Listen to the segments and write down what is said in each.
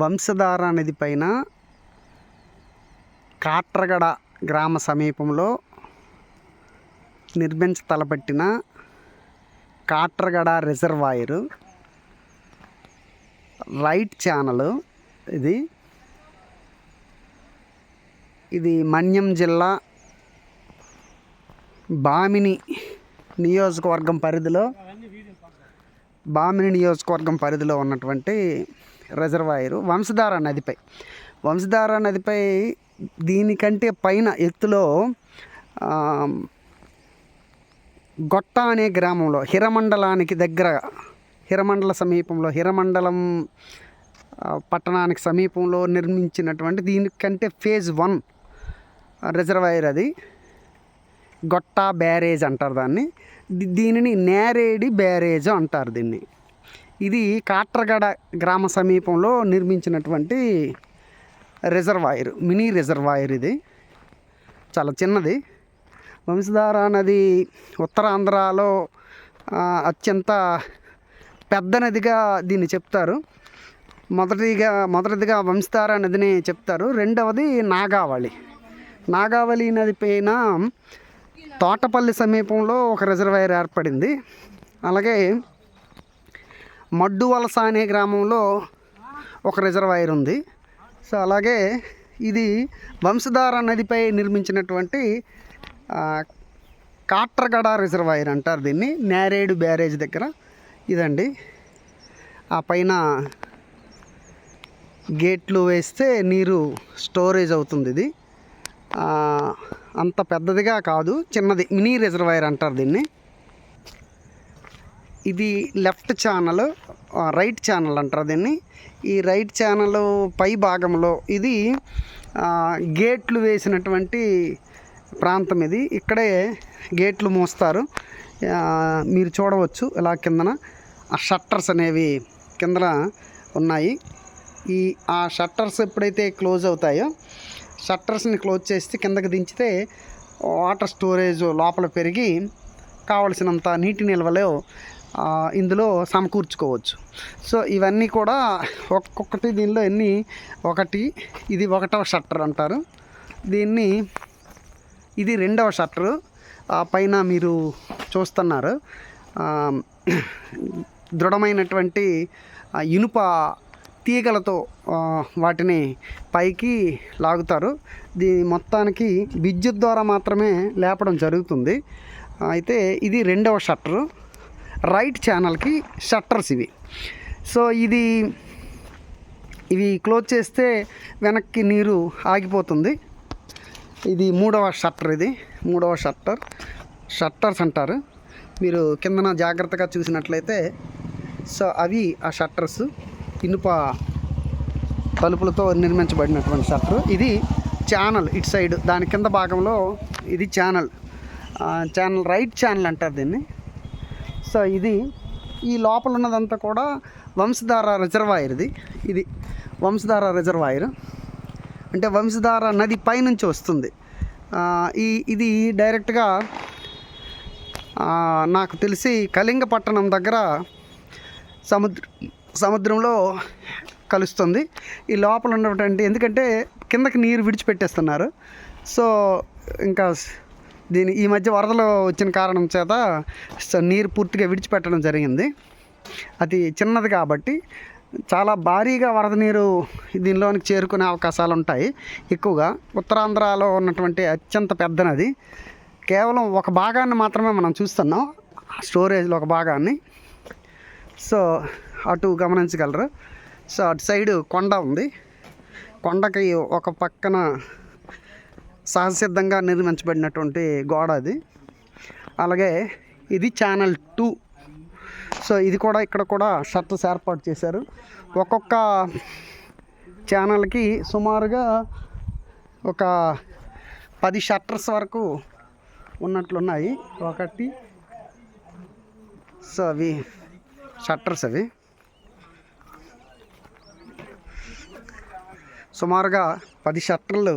వంశధార నది పైన కాట్రగడ గ్రామ సమీపంలో నిర్మించ తలపెట్టిన కాట్రగడ రిజర్వాయరు. రైట్ ఛానల్ ఇది. ఇది మన్యం జిల్లా బామిని నియోజకవర్గం పరిధిలో బామిని నియోజకవర్గం పరిధిలో ఉన్నటువంటి రిజర్వాయరు వంశధార నదిపై. వంశధార నదిపై దీనికంటే పైన ఎత్తులో గొట్ట అనే గ్రామంలో హిరమండలానికి దగ్గర హిరమండల సమీపంలో హిరమండలం పట్టణానికి సమీపంలో నిర్మించినటువంటి దీనికంటే ఫేజ్ వన్ రిజర్వాయర్ అది. గొట్ట బ్యారేజ్ అంటారు దాన్ని. దీనిని నేరేడి బ్యారేజ్ అంటారు దీన్ని. ఇది కాట్రగడ గ్రామ సమీపంలో నిర్మించినటువంటి రిజర్వాయర్ మినీ రిజర్వాయర్ ఇది. చాలా చిన్నది. వంశధార నది ఉత్తరాంధ్రలో అత్యంత పెద్ద నదిగా దీన్ని చెప్తారు. మొదటిగా మొదటిదిగా వంశధార నదిని చెప్తారు. రెండవది నాగావళి. నాగావళి నది పైన తోటపల్లి సమీపంలో ఒక రిజర్వాయర్ ఏర్పడింది. అలాగే మడ్డు వలస అనే గ్రామంలో ఒక రిజర్వాయర్ ఉంది. సో అలాగే ఇది వంశధార నదిపై నిర్మించినటువంటి కాట్రగడ రిజర్వాయర్ అంటారు దీన్ని. నేరేడు బ్యారేజ్ దగ్గర ఇదండి. ఆ పైన గేట్లు వేస్తే నీరు స్టోరేజ్ అవుతుంది ఇది. అంత పెద్దదిగా కాదు చిన్నది మినీ రిజర్వాయర్ అంటారు దీన్ని. ఇది లెఫ్ట్ ఛానల్ రైట్ ఛానల్ అంటారు దీన్ని. ఈ రైట్ ఛానల్ పై భాగంలో ఇది గేట్లు వేసినటువంటి ప్రాంతం ఇది. ఇక్కడే గేట్లు మోస్తారు. మీరు చూడవచ్చు ఇలా కిందన. ఆ షట్టర్స్ అనేవి కిందన ఉన్నాయి. ఈ ఆ షట్టర్స్ ఎప్పుడైతే క్లోజ్ అవుతాయో షట్టర్స్ని క్లోజ్ చేస్తే కిందకి దించితే వాటర్ స్టోరేజ్ లోపల పెరిగి కావలసినంత నీటి నిల్వలో ఇందులో సమకూర్చుకోవచ్చు. సో ఇవన్నీ కూడా ఒక్కొక్కటి దీనిలో ఎన్ని? ఒకటి ఇది ఒకటవ షట్టర్ అంటారు. దీన్ని ఇది రెండవ షట్టరు. పైన మీరు చూస్తున్నారు. దృఢమైనటువంటి ఇనుప తీగలతో వాటిని పైకి లాగుతారు. దీని మొత్తానికి విద్యుత్ ద్వారా మాత్రమే లేపడం జరుగుతుంది. అయితే ఇది రెండవ షట్టరు. రైట్ ఛానల్కి షట్టర్స్ ఇవి. సో ఇది ఇవి క్లోజ్ చేస్తే వెనక్కి నీరు ఆగిపోతుంది. ఇది మూడవ షట్టర్ ఇది మూడవ షట్టర్. షట్టర్స్ అంటారు. మీరు కిందన జాగ్రత్తగా చూసినట్లయితే సో అవి ఆ షట్టర్స్ ఇనుప తలుపులతో నిర్మించబడినటువంటి షట్టర్. ఇది ఛానల్ ఇటు సైడ్ దాని కింద భాగంలో ఇది ఛానల్. ఛానల్ రైట్ ఛానల్ అంటారు దీన్ని. సో ఇది ఈ లోపల ఉన్నదంతా కూడా వంశధార రిజర్వాయర్ ఇది. ఇది వంశధార రిజర్వాయర్. అంటే వంశధార నది పైనుంచి వస్తుంది. ఈ ఇది డైరెక్ట్గా నాకు తెలిసి కళింగపట్టణం దగ్గర సముద్ర సముద్రంలో కలుస్తుంది. ఈ లోపల ఉన్నటువంటి ఎందుకంటే కిందకి నీరు విడిచిపెట్టేస్తున్నారు. సో ఇంకా దీని ఈ మధ్య వరదలు వచ్చిన కారణం చేత సో నీరు పూర్తిగా విడిచిపెట్టడం జరిగింది. అది చిన్నది కాబట్టి చాలా భారీగా వరద నీరు దీనిలోనికి చేరుకునే అవకాశాలు ఉంటాయి. ఎక్కువగా ఉత్తరాంధ్రలో ఉన్నటువంటి అత్యంత పెద్ద నది. కేవలం ఒక భాగాన్ని మాత్రమే మనం చూస్తున్నాం. స్టోరేజ్లో ఒక భాగాన్ని. సో అటు గమనించగలరు. సో అటు సైడు కొండ ఉంది. కొండకి ఒక పక్కన సహజసిద్ధంగా నిర్మించబడినటువంటి గోడ అది. అలాగే ఇది ఛానల్ టూ. సో ఇది కూడా ఇక్కడ కూడా షట్టర్స్ ఏర్పాటు చేశారు. ఒక్కొక్క ఛానల్కి సుమారుగా ఒక పది షట్టర్స్ వరకు ఉన్నట్లున్నాయి. ఒకటి. సో అవి షట్టర్స్ అవి. సుమారుగా పది షట్టర్లు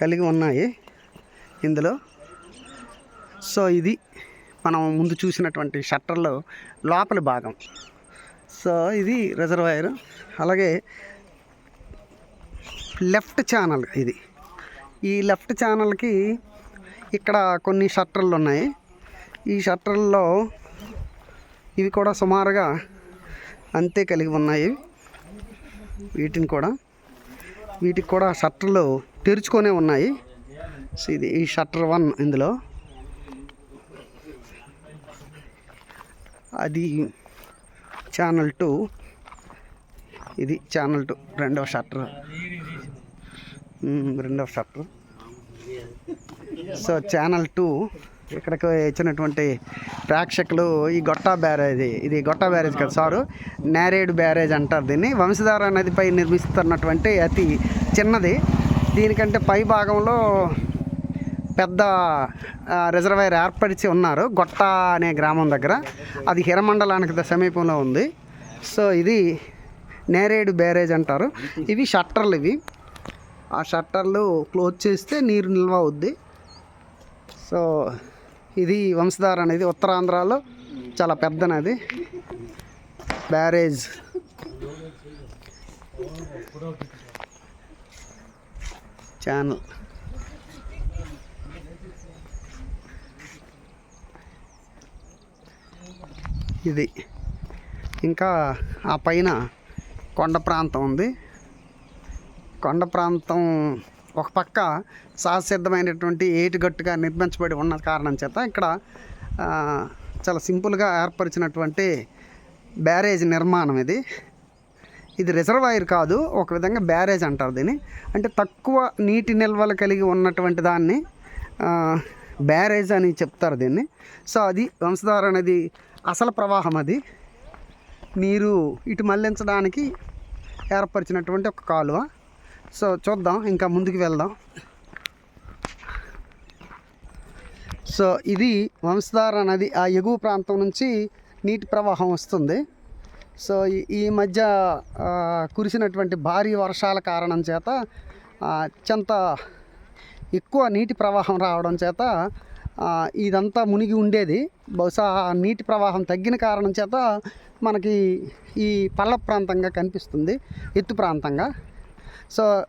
కలిగి ఉన్నాయి ఇందులో. సో ఇది మనం ముందు చూసినటువంటి షట్టర్లో లోపలి భాగం. సో ఇది రిజర్వాయర్. అలాగే లెఫ్ట్ ఛానల్ ఇది. ఈ లెఫ్ట్ ఛానల్కి ఇక్కడ కొన్ని షట్టర్లు ఉన్నాయి. ఈ షట్టర్లలో ఇవి కూడా సుమారుగా అంతే కలిగి ఉన్నాయి. వీటిని కూడా వీటికి కూడా షట్టర్లు తెరుచుకొనే ఉన్నాయి. ఇది ఈ షట్టర్ వన్ ఇందులో. అది ఛానల్ టూ ఇది ఛానల్ టూ రెండవ షట్టర్. రెండవ షట్టర్. సో ఛానల్ టూ ఇక్కడికి వచ్చినటువంటి ప్రేక్షకులు ఈ గొట్టా బ్యారేజ్ ఇది గొట్టా బ్యారేజ్ కదా సారు? నేరేడు బ్యారేజ్ అంటారు దీన్ని. వంశధార నదిపై నిర్మిస్తున్నటువంటి అతి చిన్నది. దీనికంటే పై భాగంలో పెద్ద రిజర్వేర్ రిజర్వాయర్ ఏర్పరిచి ఉన్నారు. గొట్ట అనే గ్రామం దగ్గర. అది హిరమండలానికి సమీపంలో ఉంది. సో ఇది నేరేడు బ్యారేజ్ అంటారు. ఇవి షట్టర్లు ఇవి. ఆ షట్టర్లు క్లోజ్ చేస్తే నీరు నిల్వ అవుద్ది. సో ఇది వంశధార అనేది ఉత్తరాంధ్రలో చాలా పెద్ద నది బ్యారేజ్. ఛానల్ ఇది ఇంకా ఆ పైన కొండ ప్రాంతం ఉంది. కొండ ప్రాంతం ఒక పక్క సహసిద్ధమైనటువంటి ఏటిగట్టుగా నిర్మించబడి ఉన్న కారణం చేత ఇక్కడ చాలా సింపుల్గా ఏర్పరిచినటువంటి బ్యారేజ్ నిర్మాణం ఇది. ఇది రిజర్వాయర్ కాదు ఒక విధంగా బ్యారేజ్ అంటారు దీన్ని. అంటే తక్కువ నీటి నిల్వలు కలిగి ఉన్నటువంటి దాన్ని బ్యారేజ్ అని చెప్తారు దీన్ని. సో అది వంశధార అనేది అసలు ప్రవాహం అది. నీరు ఇటు మళ్ళించడానికి ఏర్పరిచినటువంటి ఒక కాలువ. సో చూద్దాం ఇంకా ముందుకు వెళ్దాం. సో ఇది వంశధార నది ఆ ఎగువ ప్రాంతం నుంచి నీటి ప్రవాహం వస్తుంది. సో ఈ- మధ్య కురిసినటువంటి భారీ వర్షాల కారణం చేత అత్యంత ఎక్కువ నీటి ప్రవాహం రావడం చేత ఇదంతా మునిగి ఉండేది. బహుశా ఆ నీటి ప్రవాహం తగ్గిన కారణం చేత మనకి ఈ పల్ల ప్రాంతంగా కనిపిస్తుంది. ఎత్తు ప్రాంతంగా. సో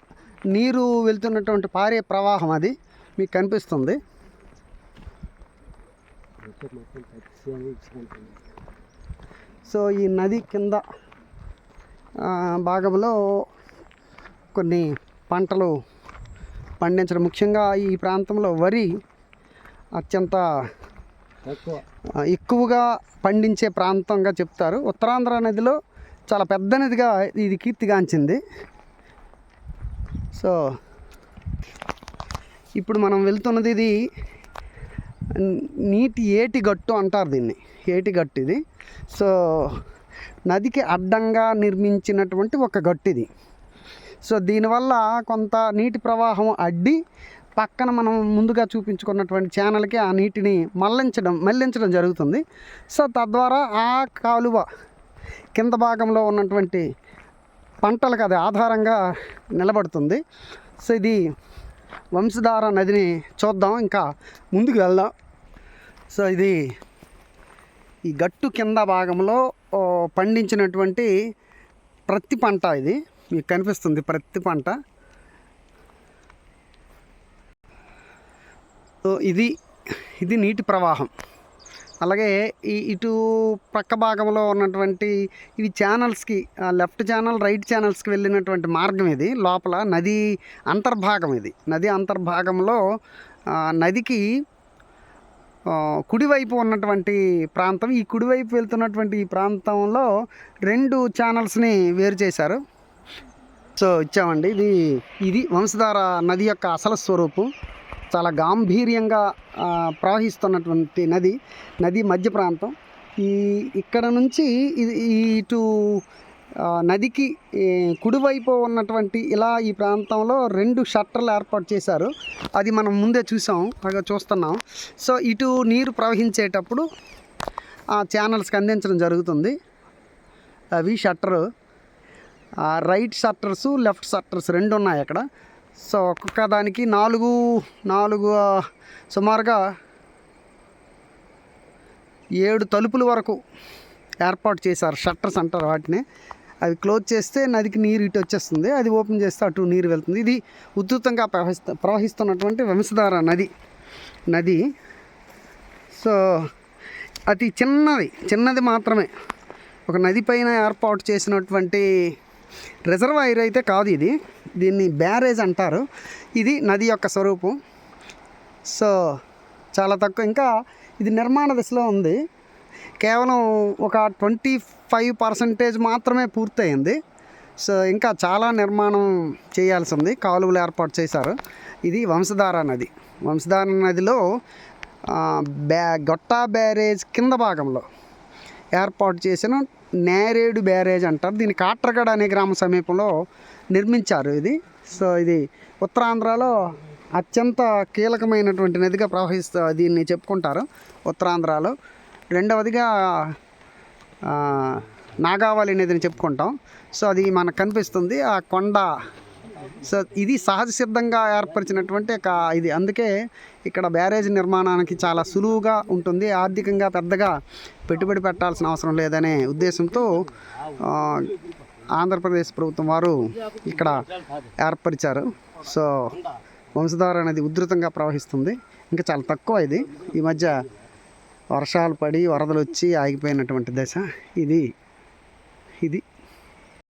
నీరు వెళ్తున్నటువంటి పారే ప్రవాహం అది. మీకు కనిపిస్తుంది. సో ఈ నది కింద భాగంలో కొన్ని పంటలు పండించడం. ముఖ్యంగా ఈ ప్రాంతంలో వరి అత్యంత ఎక్కువగా పండించే ప్రాంతంగా చెప్తారు. ఉత్తరాంధ్ర నదిలో చాలా పెద్ద నదిగా ఇది కీర్తిగాంచింది. సో ఇప్పుడు మనం వెళ్తున్నది ఇది నీటి ఏటి గట్టు అంటారు దీన్ని. ఏటి గట్టు ఇది. సో నదికి అడ్డంగా నిర్మించినటువంటి ఒక గట్టు ఇది సో దీనివల్ల కొంత నీటి ప్రవాహం అడ్డి పక్కన మనం ముందుగా చూపించుకున్నటువంటి ఛానల్కి ఆ నీటిని మళ్ళించడం మళ్ళించడం జరుగుతుంది. సో తద్వారా ఆ కాలువ కింద భాగంలో ఉన్నటువంటి పంటలకు అది ఆధారంగా నిలబడుతుంది. సో ఇది వంశధార నదిని చూద్దాం ఇంకా ముందుకు వెళ్దాం. సో ఇది ఈ గట్టు కింద భాగంలో పండించినటువంటి ప్రత్తి పంట ఇది. మీకు కనిపిస్తుంది ప్రత్తి పంట. సో ఇది ఇది నీటి ప్రవాహం. అలాగే ఈ ఇటు పక్క భాగంలో ఉన్నటువంటి ఇవి ఛానల్స్కి లెఫ్ట్ ఛానల్ రైట్ ఛానల్స్కి వెళ్ళినటువంటి మార్గం ఇది. లోపల నది అంతర్భాగం ఇది. నది అంతర్భాగంలో నదికి కుడివైపు ఉన్నటువంటి ప్రాంతం ఈ కుడివైపు వెళ్తున్నటువంటి ఈ ప్రాంతంలో రెండు ఛానల్స్ని వేరు చేశారు. సో ఇచ్చామండి. ఇది ఇది వంశధార నది యొక్క అసలు స్వరూపం. చాలా గాంభీర్యంగా ప్రవహిస్తున్నటువంటి నది నది మధ్య ప్రాంతం. ఈ ఇక్కడ నుంచి ఇది ఇటు నదికి కుడివైపు ఉన్నటువంటి ఇలా ఈ ప్రాంతంలో రెండు షట్టర్లు ఏర్పాటు చేశారు. అది మనం ముందే చూసాం బాగా చూస్తున్నాం. సో ఇటు నీరు ప్రవహించేటప్పుడు ఆ ఛానల్స్కి అందించడం జరుగుతుంది. అవి shutter. Right shutters left shutters రెండు ఉన్నాయి అక్కడ. సో ఒక్కొక్క దానికి నాలుగు నాలుగు సుమారుగా ఏడు తలుపుల వరకు ఏర్పాటు చేశారు. షట్టర్స్ అంటారు వాటిని. అది క్లోజ్ చేస్తే నదికి నీరు ఇటు వచ్చేస్తుంది అది ఓపెన్ చేస్తే అటు నీరు వెళ్తుంది. ఇది ఉధృతంగా ప్రవహిస్తు ప్రవహిస్తున్నటువంటి వంశధార నది నది. సో అతి చిన్నది చిన్నది మాత్రమే. ఒక నది పైన ఏర్పాటు చేసినటువంటి రిజర్వాయర్ అయితే కాదు ఇది. దీన్ని బ్యారేజ్ అంటారు. ఇది నది యొక్క స్వరూపం. సో చాలా తక్కువ. ఇంకా ఇది నిర్మాణ దశలో ఉంది. కేవలం ఒక ట్వంటీ ఫైవ్ పర్సెంటేజ్ మాత్రమే పూర్తయింది. సో ఇంకా చాలా నిర్మాణం చేయాల్సి ఉంది. కాలువలు ఏర్పాటు చేశారు. ఇది వంశధార నది. వంశధార నదిలో బ్యా గొట్టా బ్యారేజ్ కింద భాగంలో ఏర్పాటు చేసిన నేరేడు బ్యారేజ్ అంటారు. దీన్ని కాట్రగడ అనే గ్రామ సమీపంలో నిర్మించారు ఇది. సో ఇది ఉత్తరాంధ్రలో అత్యంత కీలకమైనటువంటి నదిగా ప్రవహిస్తూ దీన్ని చెప్పుకుంటారు. ఉత్తరాంధ్రలో రెండవదిగా నాగావళి నదిని చెప్పుకుంటాం. సో అది మనకు కనిపిస్తుంది. ఆ కొండ సో ఇది సహజ సిద్ధంగా ఏర్పరిచినటువంటి ఒక ఇది. అందుకే ఇక్కడ బ్యారేజ్ నిర్మాణానికి చాలా సులువుగా ఉంటుంది. ఆర్థికంగా పెద్దగా పెట్టుబడి పెట్టాల్సిన అవసరం లేదనే ఉద్దేశంతో ఆంధ్రప్రదేశ్ ప్రభుత్వం వారు ఇక్కడ ఏర్పరిచారు. సో వంశధార అనేది ఉధృతంగా ప్రవహిస్తుంది. ఇంకా చాలా తక్కువ ఇది. ఈ మధ్య వర్షాలు పడి వరదలు వచ్చి ఆగిపోయినటువంటి దశ ఇది. ఇది